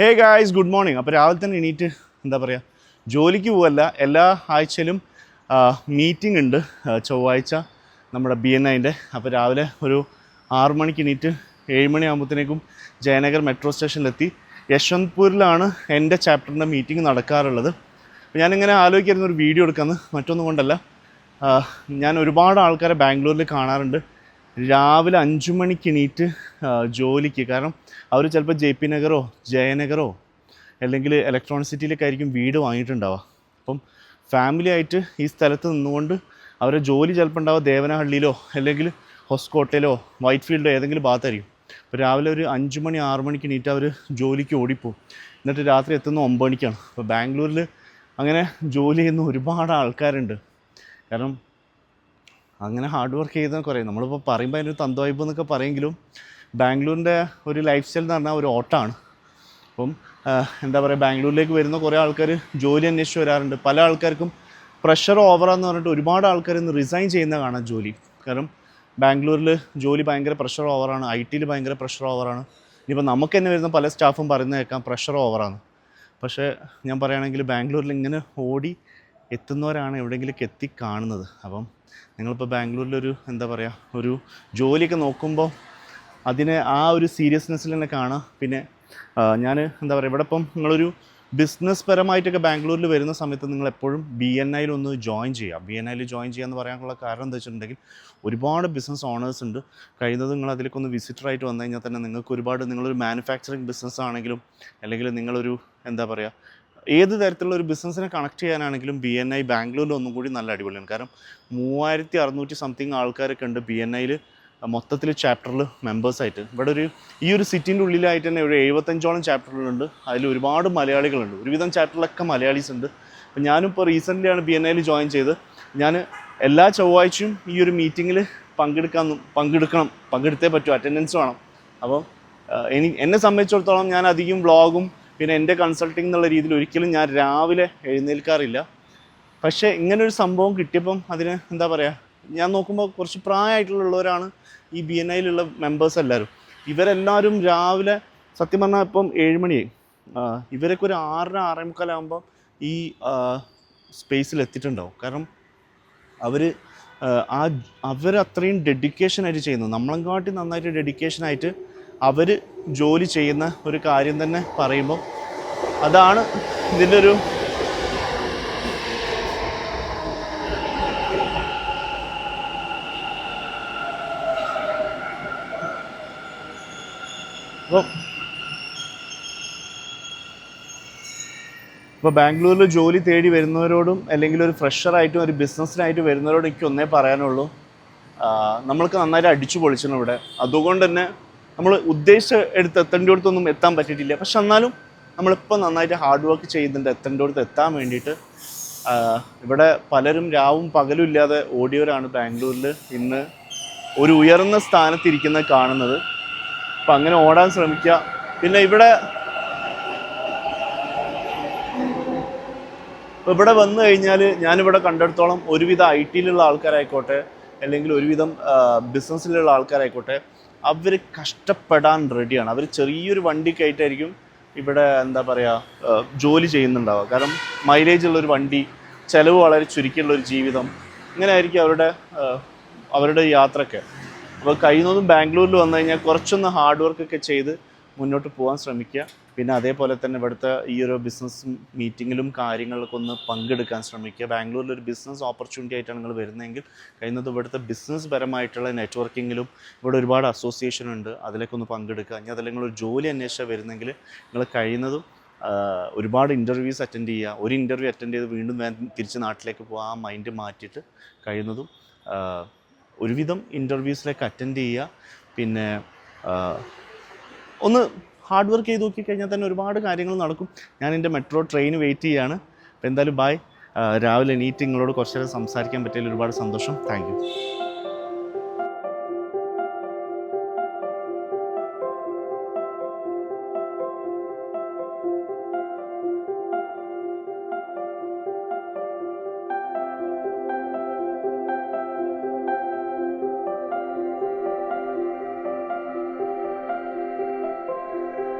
Hey guys good morning അപ്പോൾ രാവിലെ തന്നെ എണീറ്റ് എന്താ പറയുക ജോലിക്ക് പോവല്ല. എല്ലാ ആഴ്ചയിലും മീറ്റിംഗ് ഉണ്ട്. ചൊവ്വാഴ്ച നമ്മുടെ ബി എൻ ഐന്റെ അപ്പോൾ രാവിലെ ഒരു ആറു മണിക്ക് എണീറ്റ് ഏഴ് മണിയാകുമ്പോഴത്തേക്കും ജയനഗർ മെട്രോ സ്റ്റേഷനിലെത്തി. യശ്വന്ത്പൂരിലാണ് എന്റെ ചാപ്റ്ററിന്റെ മീറ്റിംഗ് നടക്കാറുള്ളത്. അപ്പോൾ ഞാനിങ്ങനെ ആലോചിക്കായിരുന്നു ഒരു വീഡിയോ എടുക്കാമെന്ന് മറ്റൊന്നും കൊണ്ടല്ല. ഞാൻ ഒരുപാട് ആൾക്കാരെ ബാംഗ്ലൂരിൽ കാണാറുണ്ട്. രാവിലെ അഞ്ചു മണിക്ക് എണീറ്റ് ജോലിക്ക്. കാരണം അവർ ചിലപ്പോൾ ജെ പി നഗറോ ജയനഗറോ അല്ലെങ്കിൽ ഇലക്ട്രോണിക് സിറ്റിയിലൊക്കെ ആയിരിക്കും വീട് വാങ്ങിയിട്ടുണ്ടാവുക. അപ്പം ഫാമിലി ആയിട്ട് ഈ സ്ഥലത്ത് നിന്നുകൊണ്ട് അവരെ ജോലി ചിലപ്പോൾ ഉണ്ടാവുക ദേവനഹള്ളിയിലോ അല്ലെങ്കിൽ ഹൊസ്കോട്ടയിലോ വൈറ്റ് ഫീൽഡോ ഏതെങ്കിലും ഭാഗത്തായിരിക്കും. അപ്പോൾ രാവിലെ ഒരു അഞ്ച് മണി ആറ് മണിക്ക് എണീറ്റ് അവർ ജോലിക്ക് ഓടിപ്പോവും. എന്നിട്ട് രാത്രി എത്തുന്ന ഒമ്പത് മണിക്കാണ്. അപ്പോൾ ബാംഗ്ലൂരിൽ അങ്ങനെ ജോലി ചെയ്യുന്ന ഒരുപാട് ആൾക്കാരുണ്ട്. കാരണം അങ്ങനെ ഹാർഡ് വർക്ക് ചെയ്ത കുറേ. നമ്മളിപ്പോൾ പറയുമ്പോൾ അതിനൊരു തന്തവായ്പ എന്നൊക്കെ പറയെങ്കിലും ബാംഗ്ലൂരിന്റെ ഒരു ലൈഫ് സ്റ്റൈൽ എന്ന് പറഞ്ഞാൽ ഒരു ഓട്ടമാണ് അപ്പം എന്താ പറയുക ബാംഗ്ലൂരിലേക്ക് വരുന്ന കുറേ ആൾക്കാർ ജോലി അന്വേഷിച്ച് വരാറുണ്ട്. പല ആൾക്കാർക്കും പ്രഷർ ഓവറാന്ന് പറഞ്ഞിട്ട് ഒരുപാട് ആൾക്കാർ ഇന്ന് റിസൈൻ ചെയ്യുന്ന കാണാം ജോലി. കാരണം ബാംഗ്ലൂരിൽ ജോലി ഭയങ്കര പ്രഷർ ഓവറാണ് ഐ ടിയിൽ ഭയങ്കര പ്രഷർ ഓവറാണ് ഇനിയിപ്പോൾ നമുക്ക് തന്നെ വരുന്ന പല സ്റ്റാഫും പറയുന്നത് കേൾക്കാം പ്രഷർ ഓവറാണ് പക്ഷേ ഞാൻ പറയുകയാണെങ്കിൽ ബാംഗ്ലൂരിൽ ഇങ്ങനെ ഓടി എത്തുന്നവരാണ് എവിടെയെങ്കിലേക്ക് എത്തി കാണുന്നത്. അപ്പം നിങ്ങളിപ്പോൾ ബാംഗ്ലൂരിലൊരു എന്താ പറയുക ഒരു ജോലിയൊക്കെ നോക്കുമ്പോൾ അതിനെ ആ ഒരു സീരിയസ്നെസ്സിൽ തന്നെ കാണാം. പിന്നെ ഞാൻ എന്താ പറയുക ഇവിടെ ഇപ്പം നിങ്ങളൊരു ബിസിനസ് പരമായിട്ടൊക്കെ ബാംഗ്ലൂരിൽ വരുന്ന സമയത്ത് നിങ്ങൾ എപ്പോഴും ബി എൻ ഐയിൽ ഒന്ന് ജോയിൻ ചെയ്യുക ബി എൻ ഐയിൽ ജോയിൻ ചെയ്യാന്ന് പറയാനുള്ള കാരണം എന്താ വെച്ചിട്ടുണ്ടെങ്കിൽ ഒരുപാട് ബിസിനസ് ഓണേഴ്സ് ഉണ്ട്. കഴിയുന്നത് നിങ്ങൾ അതിലേക്ക് ഒന്ന് വിസിറ്ററായിട്ട് വന്നു കഴിഞ്ഞാൽ തന്നെ നിങ്ങൾക്ക് ഒരുപാട് നിങ്ങളൊരു മാനുഫാക്ചറിങ് ബിസിനസ് ആണെങ്കിലും അല്ലെങ്കിൽ നിങ്ങളൊരു എന്താ പറയുക ഏത് തരത്തിലുള്ള ഒരു ബിസിനസ്സിനെ കണക്ട് ചെയ്യാനാണെങ്കിലും ബി എൻ ഐ ബാംഗ്ലൂരിൽ ഒന്നും കൂടി നല്ല അടിപൊളിയാണ്. കാരണം മൂവായിരത്തി അറുന്നൂറ്റി സംതിങ് ആൾക്കാരൊക്കെ ഉണ്ട് ബി എൻ ഐയിൽ മൊത്തത്തിൽ ചാപ്റ്ററിൽ മെമ്പേഴ്സായിട്ട് ഇവിടെ ഒരു ഈ ഒരു സിറ്റിന്റെ ഉള്ളിലായിട്ട് തന്നെ ഒരു എഴുപത്തഞ്ചോളം ചാപ്റ്ററുകളുണ്ട് അതിൽ ഒരുപാട് മലയാളികളുണ്ട്. ഒരുവിധം ചാപ്റ്ററിലൊക്കെ മലയാളീസ് ഉണ്ട്. അപ്പം ഇപ്പോൾ റീസെന്റ്ലിയാണ് ബി എൻ ഐയിൽ ജോയിൻ ചെയ്ത് ഞാൻ എല്ലാ ചൊവ്വാഴ്ചയും ഈ ഒരു മീറ്റിങ്ങിൽ പങ്കെടുക്കാൻ പങ്കെടുക്കണം. പങ്കെടുത്തേ പറ്റൂ. അറ്റൻഡൻസ് വേണം. അപ്പോൾ എനി എന്നെ സംബന്ധിച്ചിടത്തോളം ഞാൻ അധികം വ്ളോഗും പിന്നെ എന്റെ കൺസൾട്ടിംഗ് എന്നുള്ള രീതിയിൽ ഒരിക്കലും ഞാൻ രാവിലെ എഴുന്നേൽക്കാറില്ല. പക്ഷേ ഇങ്ങനൊരു സംഭവം കിട്ടിയപ്പം അതിന് എന്താ പറയുക ഞാൻ നോക്കുമ്പോൾ കുറച്ച് പ്രായമായിട്ടുള്ളവരാണ് ഈ ബി എൻ ഐയിലുള്ള മെമ്പേഴ്സ് എല്ലാവരും ഇവരെല്ലാവരും രാവിലെ സത്യം പറഞ്ഞാൽ ഇപ്പം ഏഴുമണി ഇവരൊക്കെ ഒരു ആറര ആറേ മുക്കാലാകുമ്പോൾ ഈ സ്പേസിൽ എത്തിയിട്ടുണ്ടാവും. കാരണം അവർ ആ അവർ അത്രയും ഡെഡിക്കേഷൻ ആയിട്ട് ചെയ്യുന്നു. നമ്മളെക്കാട്ടി നന്നായിട്ട് ഡെഡിക്കേഷൻ ആയിട്ട് അവർ ജോലി ചെയ്യുന്ന ഒരു കാര്യം തന്നെ പറയുമ്പോൾ അതാണ് ഇതിന്റെ ഒരു ഇപ്പോൾ ബാംഗ്ലൂരിൽ ജോലി തേടി വരുന്നവരോടും അല്ലെങ്കിൽ ഒരു ഫ്രഷറായിട്ടും ഒരു ബിസിനസ്സിനായിട്ട് വരുന്നവരോടും എനിക്ക് ഒന്നേ പറയാനുള്ളൂ. നമ്മൾക്ക് നന്നായിട്ട് അടിച്ചു പൊളിച്ചണം ഇവിടെ. അതുകൊണ്ട് തന്നെ നമ്മൾ ഉദ്ദേശിച്ച എടുത്ത് എത്തേണ്ടിടത്തൊന്നും എത്താൻ പറ്റിയിട്ടില്ല. പക്ഷെ എന്നാലും നമ്മളിപ്പോൾ നന്നായിട്ട് ഹാർഡ് വർക്ക് ചെയ്യുന്നുണ്ട്. എത്തേണ്ടിടത്ത് എത്താൻ വേണ്ടിയിട്ട് ഇവിടെ പലരും രാവും പകലും ഇല്ലാതെ ഓടിയവരാണ് ബാംഗ്ലൂരിൽ ഇന്ന് ഒരു ഉയർന്ന സ്ഥാനത്തിരിക്കുന്ന കാണുന്നത്. അപ്പം അങ്ങനെ ഓടാൻ ശ്രമിക്കുക. പിന്നെ ഇവിടെ ഇവിടെ വന്നു കഴിഞ്ഞാൽ ഞാനിവിടെ കണ്ടെടുത്തോളം ഒരുവിധ ഐ ടിയിലുള്ള ആൾക്കാരായിക്കോട്ടെ അല്ലെങ്കിൽ ഒരുവിധം ബിസിനസ്സിലുള്ള ആൾക്കാരായിക്കോട്ടെ അവർ കഷ്ടപ്പെടാൻ റെഡിയാണ് അവർ ചെറിയൊരു വണ്ടിക്കായിട്ടായിരിക്കും ഇവിടെ എന്താ പറയുക ജോലി ചെയ്യുന്നുണ്ടാവുക. കാരണം മൈലേജ് ഉള്ളൊരു വണ്ടി ചിലവ് വളരെ ചുരുക്കിയുള്ള ഒരു ജീവിതം ഇങ്ങനെ ആയിരിക്കും അവരുടെ അവരുടെ യാത്രയൊക്കെ. അപ്പോൾ കഴിയുന്നതും ബാംഗ്ലൂരിൽ വന്നു കഴിഞ്ഞാൽ കുറച്ചൊന്ന് ഹാർഡ് വർക്കൊക്കെ ചെയ്ത് മുന്നോട്ട് പോകാൻ ശ്രമിക്കുക. പിന്നെ അതേപോലെ തന്നെ ഇവിടുത്തെ ഈ ഒരു ബിസിനസ് മീറ്റിങ്ങിലും കാര്യങ്ങളിലൊക്കെ ഒന്ന് പങ്കെടുക്കാൻ ശ്രമിക്കുക. ബാംഗ്ലൂരിൽ ഒരു ബിസിനസ് ഓപ്പർച്യൂണിറ്റി ആയിട്ടാണ് നിങ്ങൾ വരുന്നതെങ്കിൽ കഴിയുന്നത് ഇവിടുത്തെ ബിസിനസ് പരമായിട്ടുള്ള നെറ്റ്വർക്കിങ്ങിലും ഇവിടെ ഒരുപാട് അസോസിയേഷൻ ഉണ്ട്. അതിലേക്ക് ഒന്ന് പങ്കെടുക്കുക. ഇനി അതിൽ ഒരു ജോലി അന്വേഷിച്ചാൽ വരുന്നെങ്കിൽ നിങ്ങൾ കഴിയുന്നതും ഒരുപാട് ഇന്റർവ്യൂസ് അറ്റൻഡ് ചെയ്യുക. ഒരു ഇന്റർവ്യൂ അറ്റൻഡ് ചെയ്ത് വീണ്ടും തിരിച്ച് നാട്ടിലേക്ക് പോകുക ആ മൈൻഡ് മാറ്റിയിട്ട് കഴിയുന്നതും ഒരുവിധം ഇന്റർവ്യൂസിലേക്ക് അറ്റൻഡ് ചെയ്യുക. പിന്നെ ഒന്ന് ഹാർഡ് വർക്ക് ചെയ്ത് നോക്കി കഴിഞ്ഞാൽ തന്നെ ഒരുപാട് കാര്യങ്ങൾ നടക്കും. ഞാൻ എന്റെ മെട്രോ ട്രെയിൻ വെയിറ്റ് ചെയ്യാണ്. അപ്പോൾ എന്തായാലും ബായ് രാവിലെ എണീറ്റ് നിങ്ങളോട് കുറച്ച് നേരം സംസാരിക്കാൻ പറ്റിയതിൽ ഒരുപാട് സന്തോഷം. താങ്ക്